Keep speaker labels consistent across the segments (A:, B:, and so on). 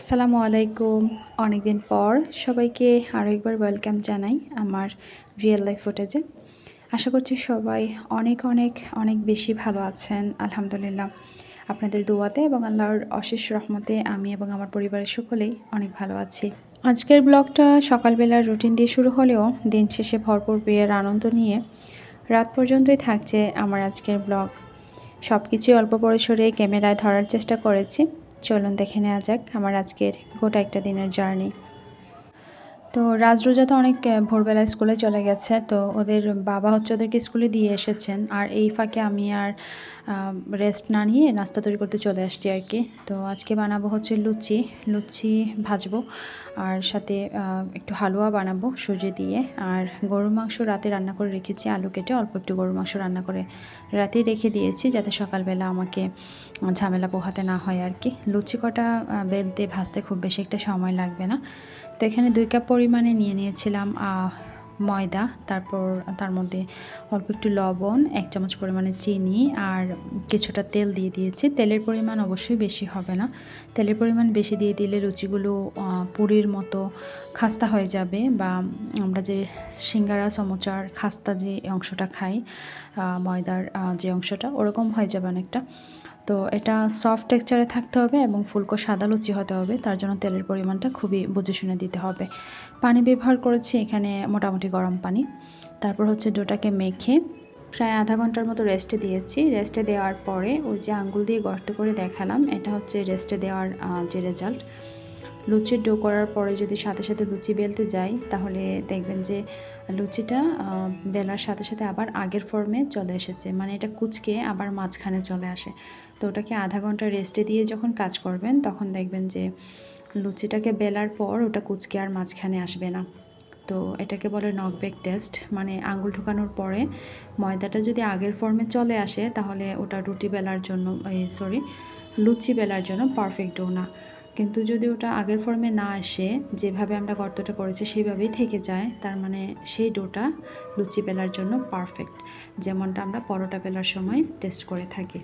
A: আসসালামু আলাইকুম। অনেকদিন পর সবাইকে আরও একবার ওয়েলকাম জানাই আমার রিয়েল লাইফ ফুটেজে আশা করছি সবাই অনেক অনেক অনেক বেশি ভালো আছেন, আলহামদুলিল্লাহ। আপনাদের দোয়াতে এবং আল্লাহর অশেষ রহমতে আমি এবং আমার পরিবারের সকলেই অনেক ভালো আছি। আজকের ব্লগটা সকালবেলার রুটিন দিয়ে শুরু হলেও দিন শেষে ভরপুর বিয়ের আনন্দ নিয়ে রাত পর্যন্তই থাকছে আমার আজকের ব্লগ। সব কিছুই অল্প পরিসরে ক্যামেরায় ধরার চেষ্টা করেছি। চলুন দেখে নেওয়া যাক আমার আজকের গোটা একটা দিনের জার্নি। তো রাজরোজা তো অনেক ভোরবেলা স্কুলে চলে গেছে, তো ওদের বাবা হচ্ছে ওদেরকে স্কুলে দিয়ে এসেছেন। আর এই ফাঁকে আমি আর রেস্ট না নিয়ে নাস্তা তৈরি করতে চলে আসছি আর কি। তো আজকে বানাবো হচ্ছে লুচি লুচি ভাজবো আর সাথে একটু হালুয়া বানাবো সুজি দিয়ে। আর গরুর মাংস রাতে রান্না করে রেখেছি, আলু কেটে অল্প একটু গরুর মাংস রান্না করে রাতে রেখে দিয়েছি যাতে সকালবেলা আমাকে ঝামেলা পোহাতে না হয় আর কি। লুচি কটা বেলতে ভাজতে খুব বেশি একটা সময় লাগবে না। তো এখানে দুই কাপ পরিমাণে নিয়ে নিয়েছিলাম ময়দা, তারপর তার মধ্যে অল্প একটু লবণ, এক চামচ পরিমাণে চিনি আর কিছুটা তেল দিয়ে দিয়েছি। তেলের পরিমাণ অবশ্যই বেশি হবে না। তেলের পরিমাণ বেশি দিয়ে দিলে রুচিগুলো পুরীর মতো খাস্তা হয়ে যাবে বা আমরা যে সিঙ্গারা সমোচার খাস্তা যে অংশটা খাই ময়দার যে অংশটা, ওরকম হয়ে যাবে অনেকটা। তো এটা সফট টেক্সচারে থাকতে হবে এবং ফুলকো সাদা লুচি হতে হবে। তার জন্য তেলের পরিমাণটা খুবই বুঝে শুনে দিতে হবে। পানি ব্যবহার করেছি এখানে মোটামুটি গরম পানি। তারপর হচ্ছে ডোটাকে মেখে প্রায় আধা ঘণ্টার মতো রেস্টে দিয়েছি। রেস্টে দেওয়ার পরে ওই যে আঙ্গুল দিয়ে গর্ত করে দেখালাম, এটা হচ্ছে রেস্টে দেওয়ার যে রেজাল্ট লুচির ডো করার পরে যদি সাথে সাথে লুচি বেলতে যাই, তাহলে দেখবেন যে লুচিটা বেলার সাথে সাথে আবার আগের ফর্মে চলে এসেছে। মানে এটা কুচকে আবার মাঝখানে চলে আসে। তো ওটাকে আধা ঘণ্টা রেস্টে দিয়ে যখন কাজ করবেন, তখন দেখবেন যে লুচিটাকে বেলার পর ওটা কুচকে আর মাঝখানে আসবে না। তো এটাকে বলে নকবেক টেস্ট মানে আঙুল ঢোকানোর পরে ময়দাটা যদি আগের ফর্মে চলে আসে, তাহলে ওটা রুটি বেলার জন্য সরি লুচি বেলার জন্য পারফেক্ট ডো না। কিন্তু যদি ওটা আগের ফর্মে না আসে, যেভাবে আমরা গর্তটা করেছি সেইভাবেই থেকে যায়। তার মানে সেই ডোটা লুচি বেলার জন্য পারফেক্ট যেমনটা আমরা পরোটা বেলার সময় টেস্ট করে থাকি।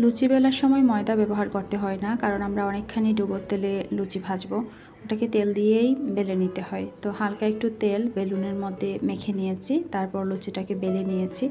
A: লুচি বেলার সময় ময়দা ব্যবহার করতে হয় না, কারণ আমরা অনেকখানি ডুবোর তেলে লুচি ভাজবো। ওটাকে তেল দিয়েই বেলে নিতে হয়। তো হালকা একটু তেল বেলুনের মধ্যে মেখে নিয়েছি, তারপর লুচিটাকে বেলে নিয়েছি।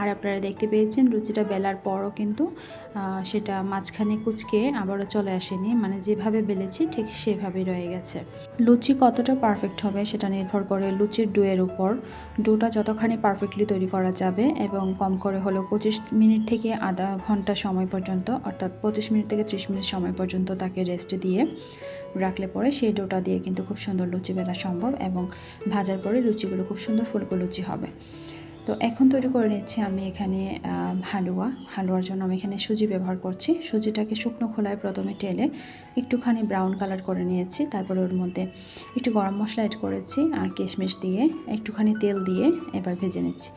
A: আর আপনারা দেখতে পেয়েছেন, লুচিটা বেলার পরও কিন্তু সেটা মাঝখানে কুচকে আবারও চলে আসেনি। মানে যেভাবে বেলেছি ঠিক সেভাবেই রয়ে গেছে। লুচি কতটা পারফেক্ট হবে সেটা নির্ভর করে লুচির ডোয়ের উপর। ডোটা যতখানি পারফেক্টলি তৈরি করা যাবে এবং কম করে হলেও পঁচিশ মিনিট থেকে আধা ঘণ্টা সময় পর্যন্ত, অর্থাৎ পঁচিশ মিনিট থেকে ত্রিশ মিনিট সময় পর্যন্ত তাকে রেস্ট দিয়ে রাখলে পরে সেই ডোটা দিয়ে কিন্তু খুব সুন্দর লুচি বেলা সম্ভব এবং ভাজার পরে লুচিগুলো খুব সুন্দর ফুলকো লুচি হবে। তো এখন তৈরি করে নিচ্ছি আমি এখানে হালুয়া। হালুয়ার জন্য আমি এখানে সুজি ব্যবহার করছি। সুজিটাকে শুকনো খোলায় প্রথমে টেলে একটুখানি ব্রাউন কালার করে নিয়েছি। তারপরে ওর মধ্যে একটু গরম মশলা অ্যাড করেছি আর কিশমিশ দিয়ে একটুখানি তেল দিয়ে এবার ভেজে নিচ্ছি।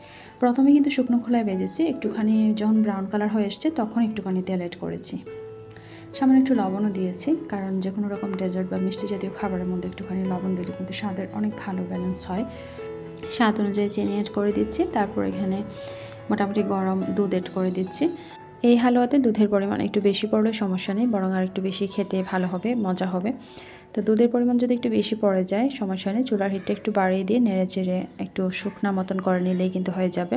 A: প্রথমে কিন্তু শুকনো খোলায় ভেজেছি। একটুখানি যখন ব্রাউন কালার হয়ে এসছে তখন একটুখানি তেল অ্যাড করেছি। সামান্য একটু লবণও দিয়েছি কারণ যে কোনো রকম ডেজার্ট বা মিষ্টি জাতীয় খাবারের মধ্যে একটুখানি লবণ দিলে কিন্তু স্বাদের অনেক ভালো ব্যালেন্স হয়। স্বাদ অনুযায়ী চিনি অ্যাড করে দিচ্ছি। তারপর এখানে মোটামুটি গরম দুধ অ্যাড করে দিচ্ছি। এই হালুয়াতে দুধের পরিমাণ একটু বেশি পড়লে সমস্যা নেই, বরং আর একটু বেশি খেতে ভালো হবে, মজা হবে। তো দুধের পরিমাণ যদি একটু বেশি পড়ে যায়, সমস্যা নেই। চুলার হিটটা একটু বাড়িয়ে দিয়ে নেড়ে চেড়ে একটু শুকনা মতন করে নিলেই কিন্তু হয়ে যাবে।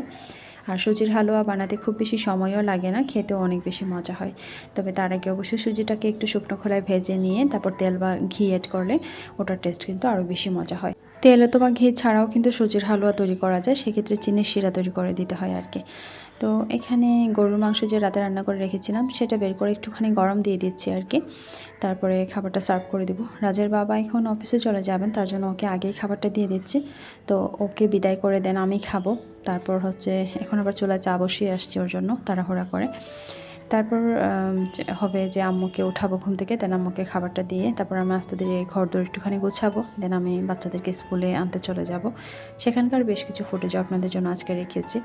A: আর সুজির হালুয়া বানাতে খুব বেশি সময়ও লাগে না, খেতেও অনেক বেশি মজা হয়। তবে তার আগে অবশ্যই সুজিটাকে একটু শুকনো খোলায় ভেজে নিয়ে তারপর তেল বা ঘি অ্যাড করলে ওটার টেস্ট কিন্তু আরও বেশি মজা হয়। তেল অথবা ঘি ছাড়াও কিন্তু সুজির হালুয়া তৈরি করা যায়, সেক্ষেত্রে চিনির শিরা তৈরি করে দিতে হয় আর কি। তো এখানে গরুর মাংস যে রাতে রান্না করে রেখেছিলাম, সেটা বের করে একটুখানি গরম দিয়ে দিচ্ছি আর কি। তারপরে খাবারটা সার্ভ করে দেবো। রাজের বাবা এখন অফিসে চলে যাবেন, তার জন্য ওকে আগেই খাবারটা দিয়ে দিচ্ছি। তো ওকে বিদায় করে দেন, আমি খাব। তারপর হচ্ছে, এখন আবার চুলায় চা বসিয়ে আসছি ওর জন্য, তাড়াহুড়া করে। তারপর হবে যে আম্মুকে উঠাবো ঘুম থেকে দেন আম্মুকে খাবারটা দিয়ে তারপর আমি আস্তে ধীরে ঘর দৌড় একটুখানি গুছাবো দেন আমি বাচ্চাদেরকে স্কুলে আনতে চলে যাব। সেখানকার বেশ কিছু ফুটেজ আপনাদের জন্য আজকে রেখেছি।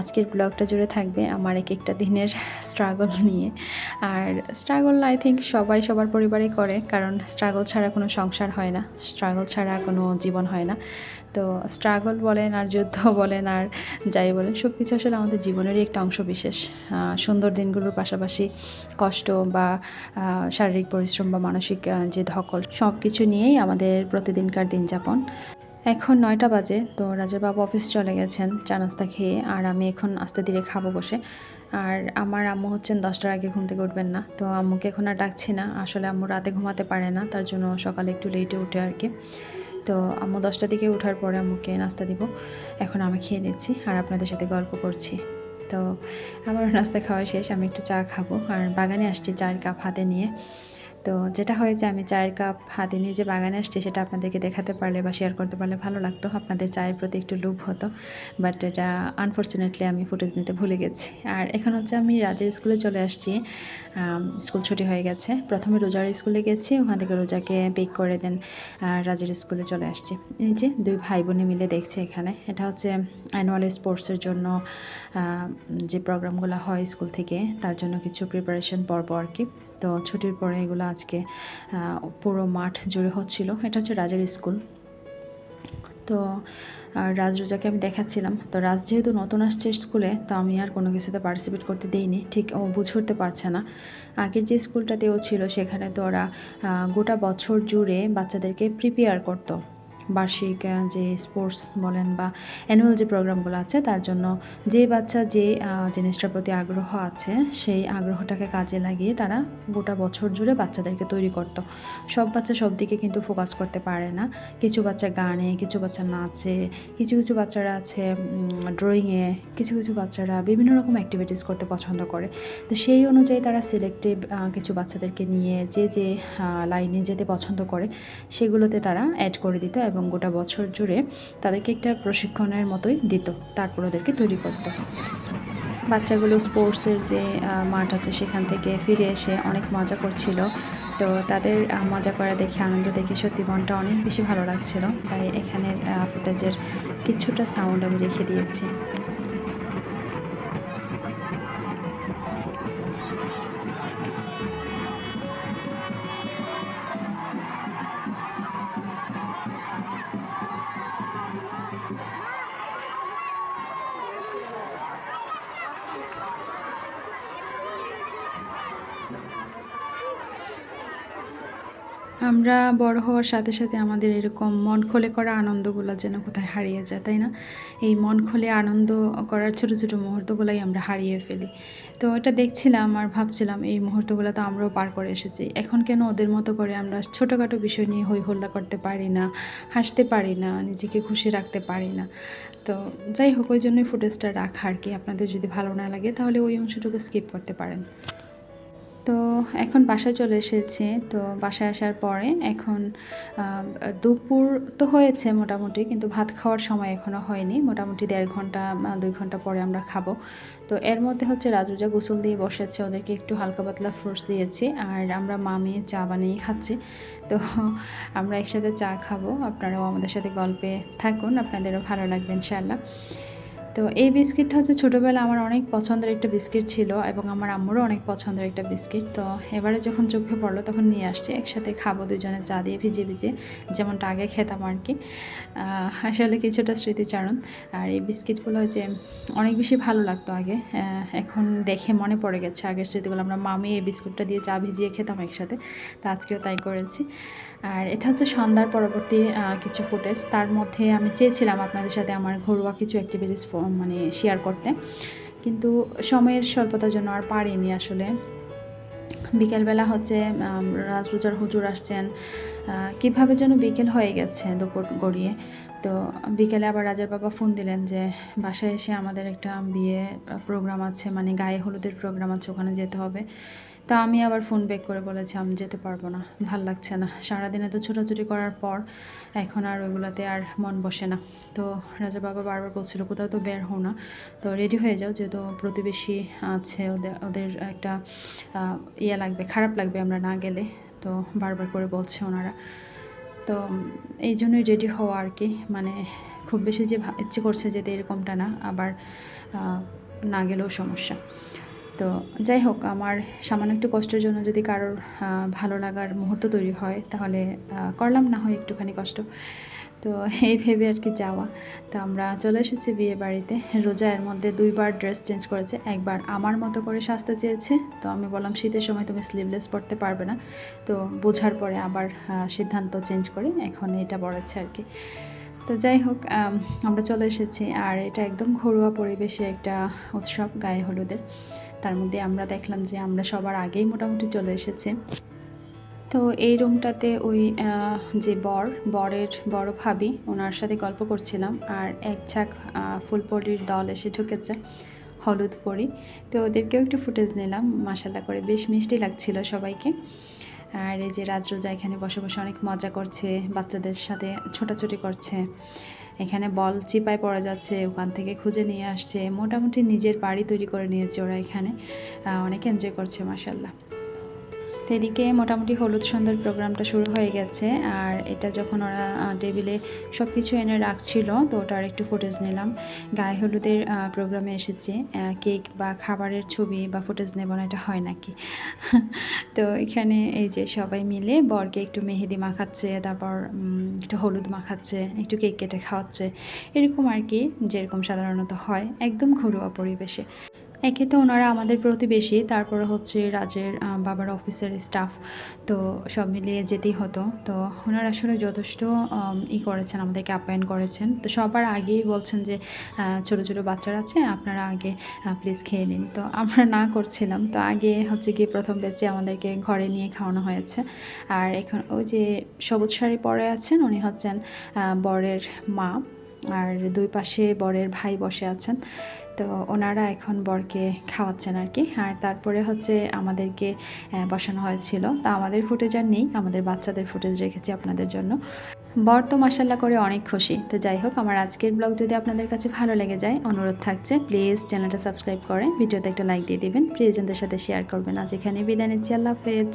A: আজকের ব্লগটা জুড়ে থাকবে আমার এক একটা দিনের স্ট্রাগল নিয়ে। আর স্ট্রাগল আই থিঙ্ক সবাই সবার পরিবারে করে, কারণ স্ট্রাগল ছাড়া কোনো সংসার হয় না। স্ট্রাগল ছাড়া কোনো জীবন হয় না। তো স্ট্রাগল বলেন আর যুদ্ধ বলেন আর যাই বলেন সব কিছু আসলে আমাদের জীবনেরই একটা অংশ বিশেষ। সুন্দর দিনগুলোর পাশাপাশি কষ্ট বা শারীরিক পরিশ্রম বা মানসিক যে ধকল সব কিছু নিয়েই আমাদের প্রতিদিনকার দিন যাপন এখন নয়টা বাজে, তো রাজার বাবু অফিস চলে গেছেন চা নাস্তা খেয়ে, আর আমি এখন আস্তে ধীরে খাব বসে। আর আমার আম্মু হচ্ছেন দশটার আগে ঘুম থেকে উঠবেন না, তো আম্মুকে এখন আর ডাকছি না। আসলে আম্মু রাতে ঘুমাতে পারে না, তার জন্য সকালে একটু লেটে উঠে আর কি। তো আম্মু দশটার দিকে ওঠার পরে আম্মুকে নাস্তা দিব। এখন আমি খেয়ে নিচ্ছি আর আপনাদের সাথে গল্প করছি। তো আমার নাস্তা খাওয়া শেষ, আমি একটু চা খাব। আর বাগানে আসছি চার কাপ হাতে নিয়ে। তো যেটা হয়েছে আমি চায়ের কাপ হাতে নিয়ে যে বাগানে আসছি সেটা আপনাদেরকে দেখাতে পারলে বা শেয়ার করতে পারলে ভালো লাগতো। আপনাদের চায়ের প্রতি একটু লোভ হতো বাট এটা আনফর্চুনেটলি আমি ফুটেজ নিতে ভুলে গেছি। আর এখন হচ্ছে আমি রাজের স্কুলে চলে আসছি। স্কুল ছুটি হয়ে গেছে। প্রথমে রোজার স্কুলে গেছি, ওখান থেকে রোজাকে পিক করে দেন রাজের স্কুলে চলে আসছি। এই যে দুই ভাই বোনে মিলে দেখছে এখানে। এটা হচ্ছে অ্যানুয়াল স্পোর্টসের জন্য যে প্রোগ্রামগুলো হয় স্কুল থেকে, তার জন্য কিছু প্রিপারেশন পর্ব আর কি। তো ছুটির পরে এগুলো আজকে পুরো মাঠ জুড়ে হচ্ছিল। এটা হচ্ছে রাজের স্কুল। তো, আর রাজ রোজাকে আমি দেখাচ্ছিলাম। তো রাজ যেহেতু নতুন আসছে স্কুলে, তো আমি আর কোনো কিছুতে পার্টিসিপেট করতে দিইনি। ঠিক ও বুঝে পারছে না। আগের যে স্কুলটাতে ও ছিল, সেখানে তো ওরা গোটা বছর জুড়ে বাচ্চাদেরকে প্রিপেয়ার করতো। বার্ষিক যে স্পোর্টস বলেন বা অ্যানুয়াল যে প্রোগ্রামগুলো আছে, তার জন্য যে বাচ্চা যে জিনিসটার প্রতি আগ্রহ আছে, সেই আগ্রহটাকে কাজে লাগিয়ে তারা গোটা বছর জুড়ে বাচ্চাদেরকে তৈরি করতো। সব বাচ্চা সব দিকে কিন্তু ফোকাস করতে পারে না। কিছু বাচ্চা গানে, কিছু বাচ্চা নাচে, কিছু কিছু বাচ্চারা আছে ড্রয়িংয়ে কিছু কিছু বাচ্চারা বিভিন্ন রকম অ্যাক্টিভিটিস করতে পছন্দ করে। তো সেই অনুযায়ী তারা সিলেক্টিভ কিছু বাচ্চাদেরকে নিয়ে যে যে লাইনে যেতে পছন্দ করে, সেগুলোতে তারা অ্যাড করে দিত এবং গোটা বছর জুড়ে তাদেরকে একটা প্রশিক্ষণের মতোই দিত। তারপর ওদেরকে তৈরি করত। বাচ্চাগুলো স্পোর্টসের যে মাঠ আছে সেখান থেকে ফিরে এসে অনেক মজা করছিল। তো তাদের মজা করা দেখে, আনন্দ দেখে সত্যি মনটা অনেক বেশি ভালো লাগছিল। তাই এখানের ফুটেজের কিছুটা সাউন্ড আমি রেখে দিয়েছি। আমরা বড় হওয়ার সাথে সাথে আমাদের এরকম মন খোলে করা আনন্দগুলো যেন কোথায় হারিয়ে যায়, তাই না? এই মন খোলে আনন্দ করার ছোট ছোট মুহূর্তগুলোই আমরা হারিয়ে ফেলি। তো এটা দেখছিলাম আর ভাবছিলাম এই মুহূর্তগুলো তো আমরাও পার করে এসেছি। এখন কেন ওদের মতো করে আমরা ছোটোখাটো বিষয় নিয়ে হই হল্লা করতে পারি না, হাসতে পারি না, নিজেকে খুশি রাখতে পারি না। তো যাই হোক, ওই জন্যই ফুটেজটা রাখা আর কি। আপনাদের যদি ভালো না লাগে, তাহলে ওই অংশটুকু স্কিপ করতে পারেন। তো এখন বাসায় চলে এসেছে। তো বাসায় আসার পরে এখন দুপুর তো হয়েছে মোটামুটি, কিন্তু ভাত খাওয়ার সময় এখনও হয়নি। মোটামুটি দেড় ঘণ্টা দুই ঘণ্টা পরে আমরা খাব। তো এর মধ্যে হচ্ছে রাজুজা গোসল দিয়ে বসেছে, ওদেরকে একটু হালকা পাতলা ফ্রুটস দিয়েছি, আর আমরা মামি চা বানিয়ে খাচ্ছি। তো আমরা একসাথে চা খাব, আপনারাও আমাদের সাথে গল্পে থাকুন, আপনাদেরও ভালো লাগবে ইনশাআল্লাহ। তো এই বিস্কিটটা হচ্ছে ছোটোবেলা আমার অনেক পছন্দের একটা বিস্কিট ছিল এবং আমার আম্মুরও অনেক পছন্দের একটা বিস্কিট। তো এবারে যখন চোখে পড়ল তখন নিয়ে আসছি, একসাথে খাব দুজনে চা দিয়ে ভিজে ভিজে যেমনটা আগে খেতাম আর কি। আসলে কিছুটা স্মৃতিচারণ। আর এই বিস্কিটগুলো যে অনেক বেশি ভালো লাগতো আগে। এখন দেখে মনে পড়ে গেছে আগের স্মৃতিগুলো। আমরা মামি এই বিস্কুটটা দিয়ে চা ভিজিয়ে খেতাম একসাথে, তো আজকেও তাই করেছি। আর এটা হচ্ছে সন্ধ্যার পরবর্তী কিছু ফুটেজ তার মধ্যে আমি চেয়েছিলাম আপনাদের সাথে আমার ঘরোয়া কিছু অ্যাক্টিভিটিস মানে শেয়ার করতে। কিন্তু সময়ের স্বল্পতার জন্য আর পারিনি আসলে। বিকেলবেলা হচ্ছে রাজরোজার হুজুর আসছেন। কীভাবে যেন বিকেল হয়ে গেছে দুপুর গড়িয়ে। তো বিকেলে আবার রাজার বাবা ফোন দিলেন যে, বাসায় এসে আমাদের একটা বিয়ে প্রোগ্রাম আছে মানে গায়ে হলুদের প্রোগ্রাম আছে, ওখানে যেতে হবে। তা আমি আবার ফোন ব্যাক করে বলেছি আমি যেতে পারব না, ভালো লাগছে না। সারাদিনে তো ছোটাছুটি করার পর এখন আর ওইগুলোতে আর মন বসে না। তো রাজা বাবা বারবার বলছিল, কোথাও তো বের হও না। তো রেডি হয়ে যাও, যেহেতু প্রতিবেশী আছে ওদের ওদের একটা ইয়ে লাগবে, খারাপ লাগবে আমরা না গেলে। তো বারবার করে বলছে ওনারা। তো এই জন্যই রেডি হওয়া আর কি মানে খুব বেশি যে ইচ্ছে করছে যেতে এরকমটা না, আবার না গেলেও সমস্যা। তো যাই হোক, আমার সামান্য একটু কষ্টের জন্য যদি কারোর ভালো লাগার মুহূর্ত তৈরি হয়, তাহলে করলাম, না হয় একটুখানি কষ্ট। তো এই ভেবে আর কি যাওয়া। তো আমরা চলে এসেছি বিয়ে বাড়িতে। রোজা এর মধ্যে দুইবার ড্রেস চেঞ্জ করেছে। একবার আমার মতো করে সাজতে চেয়েছে। তো আমি বললাম, শীতের সময় তুমি স্লিভলেস পরতে পারবে না। তো বোঝার পরে আবার সিদ্ধান্ত চেঞ্জ করে। এখন এটা পড়েছে আর কি। তো যাই হোক আমরা চলে এসেছি। আর এটা একদম ঘরোয়া পরিবেশে একটা উৎসব, গায়ে হলুদের। তার মধ্যে আমরা দেখলাম যে আমরা সবার আগেই মোটামুটি চলে এসেছে। তো এই রুমটাতে ওই যে বর, বরের বড় ভাবি, ওনার সাথে গল্প করছিলাম। আর এক ঝাঁক ফুলপরির দল এসে ঢুকেছে, হলুদ পরি। তো ওদেরকেও একটু ফুটেজ নিলাম মাসাল্লা করে বেশ মিষ্টি লাগছিল সবাইকে। আর এই যে রাজরোজা এখানে বসে বসে অনেক মজা করছে, বাচ্চাদের সাথে ছোটাছুটি করছে। এখানে বল চিপায় পড়া যাচ্ছে, ওখান থেকে খুঁজে নিয়ে আসছে। মোটামুটি নিজের বাড়ি তৈরি করে নিয়েছে ওরা এখানে। অনেক এনজয় করছে মাসাল্লাহ তো এদিকে মোটামুটি হলুদ সন্ধ্যার প্রোগ্রামটা শুরু হয়ে গেছে। আর এটা যখন ওরা টেবিলে সব কিছু এনে রাখছিল, তো ওটার একটু ফুটেজ নিলাম। গায়ে হলুদের প্রোগ্রামে এসেছি। কেক বা খাবারের ছবি বা ফুটেজ নেব না, এটা হয় নাকি? তো এখানে এই যে সবাই মিলে বরকে একটু মেহেদি মাখাচ্ছে, তারপর একটু হলুদ মাখাচ্ছে, একটু কেক কেটে খাওয়াচ্ছে। এরকম আর কি, যেরকম সাধারণত হয়, একদম ঘরোয়া পরিবেশে। একে ওনারা আমাদের প্রতিবেশী, তারপরে হচ্ছে রাজের বাবার অফিসের স্টাফ তো সব মিলিয়ে যেতেই হতো। তো ওনারা আসলে যথেষ্ট ই করেছেন, আমাদেরকে আপ্যায়ন করেছেন। তো সবার আগেই বলছেন যে ছোট ছোট বাচ্চারা আছে, আপনারা আগে প্লিজ খেয়ে নিন। তো আমরা না করছিলাম। তো আগে হচ্ছে গিয়ে প্রথম ব্যাচে আমাদেরকে ঘরে নিয়ে খাওয়ানো হয়েছে। আর এখন ওই যে সবুজ শাড়ি পরে আছেন, উনি হচ্ছেন বরের মা। আর দুই পাশে বরের ভাই বসে আছেন। তো ওনারা এখন বরকে খাওয়াচ্ছেন আর কি। আর তারপরে হচ্ছে আমাদেরকে বসানো হয়েছিল। তা আমাদের ফুটেজ আর নেই। আমাদের বাচ্চাদের ফুটেজ রেখেছি আপনাদের জন্য। বর তো মাসাল্লাহ করে অনেক খুশি। তো যাই হোক, আমার আজকের ব্লগ যদি আপনাদের কাছে ভালো লেগে যায়, অনুরোধ থাকছে প্লিজ চ্যানেলটা সাবস্ক্রাইব করে ভিডিওতে একটা লাইক দিয়ে দিবেন। প্রিয়জনদের সাথে শেয়ার করবেন। আজ এখানে বিদায় নিচ্ছি। আল্লাহ হাফেজ।